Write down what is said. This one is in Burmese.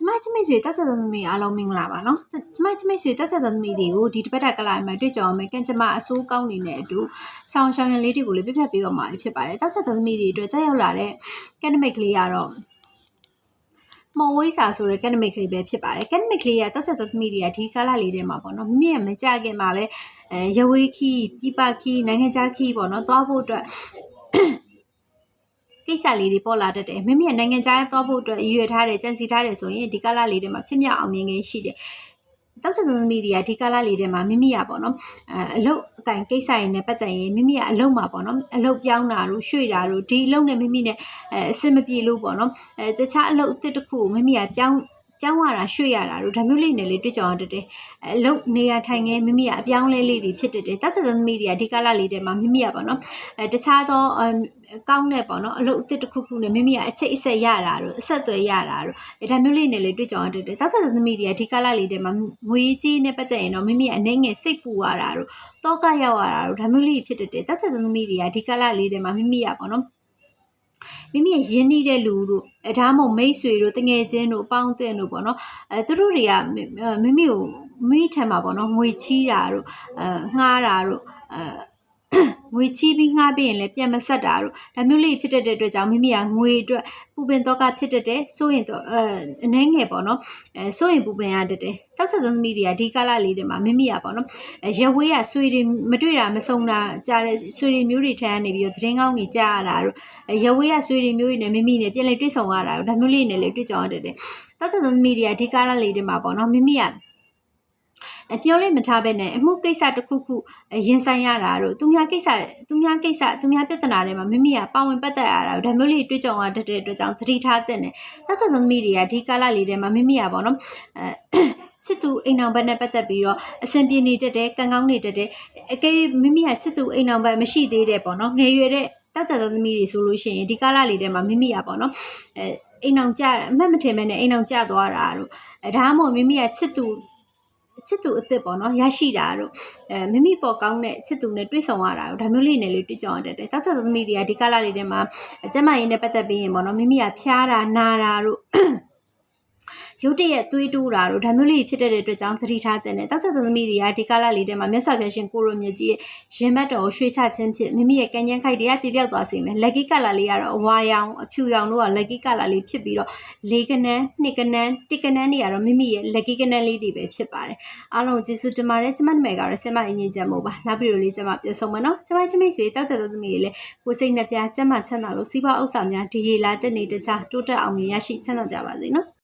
ကျမကျမိတ်ဆွေတောက်ချက်သုံးသမီးအားလုံးမင်္ဂလာပါနော်ကျမကျမိတ်ဆွေတောက်ချက်သုံးသမီးတွေကိုဒီတစ်ပတ်တက်ကလာမှာတွေ့ကြအောင်မယ်ကံကြမ္မာအစိုးကောင်းနေတဲ့အတူဆောင်းရှောင်းရလေးတွေကိုလည်းပြပြပေးတော့မှာဖြစ်ပါတယ်တောက်ချက်သုံးသမီးတွေအတွက်ကြောက်ရောက်လာတဲ့ကက်နမိတ်ကလေးကတော့မော်ဝိစာဆိုတဲ့ကက်နမိတ်ကလေးပဲဖြစ်ပါတယ်ကက်နမိတ်ကလေးကတောက်ချက်သုံးသမီးတွေကဒီကာလလေးထဲမှာပေါ့နော်မိမိရဲ့မကြခင်မှာပဲအဲရဝေးခီပြပခီနိုင်ငံခြားခီပေါ့နော်သွားဖို့အတွက် ကိစ္စလေးတွေပေါ်လာတတ်တယ်မိမိရဲ့နိုင်ငံခြားသွားဖို့အတွက်ရည်ရွယ်ထားတယ်ကြံစည်ထားတယ်ဆိုရင်ဒီကာလလေးတွေမှာဖြစ်မြောက်အောင်မြင်ငယ်ရှိတယ်တောက်ချန်သမီးတွေကဒီကာလလေးထဲမှာမိမိရပေါ့နော်အဲအလုတ်အကင်ကိစ္စရင်းနဲ့ပတ်သက်ရင်မိမိကအလုတ်မှာပေါ့နော်အလုတ်ပြောင်းတာတို့ရွှေ့တာတို့ဒီအလုတ်နဲ့မိမိနဲ့အဲအဆင်မပြေလို့ပေါ့နော်အဲတခြားအလုတ်အစ်တစ်ခုကိုမိမိကပြောင်း ပြောင်းရတာရွှေ့ရတာတို့ဒါမျိုးလေးနဲ့လေးတွေ့ကြအောင်တတ်တယ်အလုတ်နေရာထိုင်ငယ်မိမိကအပြောင်းလဲလေးတွေဖြစ်တတ်တယ်တောက်ချန်သမီးတွေကဒီကာလလေးထဲမှာမိမိကပေါ့နော်အဲတခြားသောအကောင်းတဲ့ပေါ့နော်အလုပ်အသစ်တစ်ခုခုနဲ့မိမိကအချိတ်အဆက်ရတာတို့အဆက်အသွယ်ရတာတို့အဲဒါမျိုးလေးနဲ့လေတွေ့ကြအောင်တက်တယ်တောက်တဲ့သမီးတွေကဒီကာလလေးတွေမှာငွေကြီးနဲ့ပတ်သက်ရင်တော့မိမိအနေငယ်စိတ်ပူရတာတို့တောကရောက်ရတာတို့ဒါမျိုးလေးဖြစ်တတ်တယ်တောက်တဲ့သမီးတွေကဒီကာလလေးတွေမှာမိမိကပေါ့နော် မိမိရဲ့ရင်းနှီးတဲ့လူတို့အဲဒါမှမဟုတ်မိတ်ဆွေတို့တငယ်ချင်းတို့ပေါင်းတဲ့တို့ပေါ့နော်အဲသူတို့တွေကမိမိကိုမိထံမှာပေါ့နော်ငွေချီးတာတို့အဲငှားတာတို့အဲ ငွေချီးပြီးငှားပြီးရင်လည်းပြန်မဆက်တာတို့ဒါမျိုးလေးဖြစ်တတ်တဲ့အတွက်ကြောင့်မိမိကငွေအတွက်ပူပင်တော့ကဖြစ်တတ်တယ်စိုးရင်တော့အဲအနေငယ်ပေါ့နော်အဲစိုးရင်ပူပင်ရတတ်တယ်တောက်ချက်သုံးသမီးတွေကဒီကာလလေးတွေမှာမိမိကပေါ့နော်ရဝေးကဆွေတွေမတွေ့တာမဆုံတာကြားတဲ့ဆွေတွေမျိုးတွေထမ်းနေပြီးတော့သတင်းကောင်းတွေကြားရတာတို့ရဝေးကဆွေတွေမျိုးတွေနဲ့မိမိနဲ့ပြန်လည်တွေ့ဆုံရတာတို့ဒါမျိုးလေးနဲ့လည်းတွေ့ကြရတတ်တယ်တောက်ချက်သုံးသမီးတွေကဒီကာလလေးတွေမှာပေါ့နော်မိမိက အပြောလေးမထားပဲနဲ့အမှုကိစ္စတစ်ခုခုရင်ဆိုင်ရတာတို့သူများကိစ္စသူများကိစ္စသူများပြဿနာတွေမှာမိမိကပါဝင်ပတ်သက်ရတာတို့ဒါမျိုးလေးတွေ့ကြုံရတတ်တဲ့အတွက်ကြောင့်သတိထားတဲ့နဲ့တောက်ချက်သမီးတွေကဒီကာလလေးထဲမှာမိမိကပေါ့နော်အဲချစ်သူအိမ်အောင်ဘက်နဲ့ပတ်သက်ပြီးတော့အဆင်ပြေနေတတ်တယ်ကံကောင်းနေတတ်တယ်အကယ်၍မိမိကချစ်သူအိမ်အောင်ဘက်မရှိသေးတဲ့ပေါ့နော်ငယ်ရွယ်တဲ့တောက်ကြသောသမီးတွေဆိုလို့ရှိရင်ဒီကာလလေးထဲမှာမိမိကပေါ့နော်အဲအိမ်အောင်ကြအမှတ်မထင်မဲ့နဲ့အိမ်အောင်ကြသွားတာတို့အဲဒါမှမဟုတ်မိမိကချစ်သူ ချစ်သူအစ်စ်ပေါ့နော်ရရှိတာတို့အဲမိမိပေါ်ကောင်းတဲ့ချစ်သူနဲ့တွေ့ဆုံရတာတို့ဒါမျိုးလေးနဲ့လေးတွေ့ကြအောင်တက်တယ်တောက်ချက်သမီးတွေကဒီကာလလေးထဲမှာကျမရင်းနဲ့ပတ်သက်ပြီးရင်ပေါ့နော်မိမိကဖျားတာနာတာတို့ ရုတ်တရက်သွေးတိုးတာတို့ဒါမျိုးလေးဖြစ်တဲ့အတွက်ကြောင့်သတိထားတဲ့နဲ့တောက်ချက်သမီးတွေကဒီကာလလေးထဲမှာမြတ်စွာဘုရားရှင်ကိုရိုမြတ်ကြီးရဲ့ရင်ဘတ်တော်ကိုရွှေချခြင်းဖြင့်မိမိရဲ့ကံကြမ်းခိုက်တွေကပြပြောက်သွားစေမယ်လက်ကီကလာလေးကတော့အဝါရောင်အဖြူရောင်တို့ကလက်ကီကလာလေးဖြစ်ပြီးတော့လေးကနန်းနှစ်ကနန်းတစ်ကနန်းတွေကတော့မိမိရဲ့လက်ကီကနန်းလေးတွေပဲဖြစ်ပါတယ်အားလုံးကျေးဇူးတင်ပါတယ်ကျမနာမည်ကတော့ဆင်မအင်းကြီးချက်မို့ပါနောက်ပြီးတော့လေးကျမပြန်ဆုံးမယ်နော်ကျမချင်းမိတ်ဆွေတောက်ချက်သမီးတွေလည်းကိုစိတ်နှပြကျမချမ်းသာလို့စီးပွားဥစ္စာများဒီရေလာတက်နေတခြားတိုးတက်အောင်မြင်ရရှိချမ်းသာကြပါစေနော်